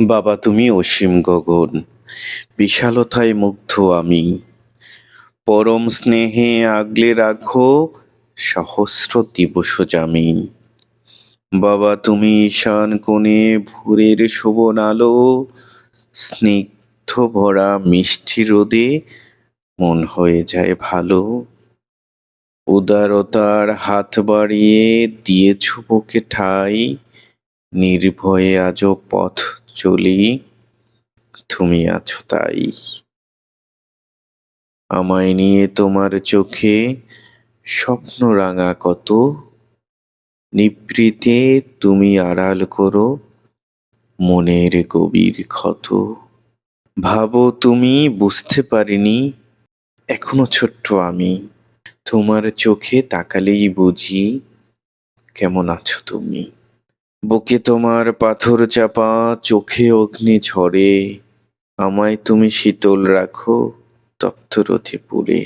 বাবা তুমি অসীম গগন, বিশালতায় মুগ্ধ আমি। পরম স্নেহে আগলে রাখো সহস্র দিবস জামিন। বাবা তুমি ঈশান কোণে ভোরের শোভন আলো, স্নিগ্ধ ভরা মিষ্টি রোদে মন হয়ে যায় ভালো। উদারতার হাত বাড়িয়ে দিয়েছ বুকে ঠাই, নির্ভয়ে আজ পথ চলি, তুমি আছো তাই। আমায় নিয়ে তোমার চোখে স্বপ্ন রাঙা কত? নিভৃতে তুমি আড়াল করো, মনের গভীর ক্ষত। ভাবো তুমি, বুঝতে পারিনি, এখনও ছোট্ট আমি। তোমার চোখে তাকালেই বুঝি, কেমন আছো তুমি? বুকে তোমার পাথর চাপা চোখে অগ্নি ঝরে। আমায় তুমি শীতল রাখো তপ্ত রথে পুরে।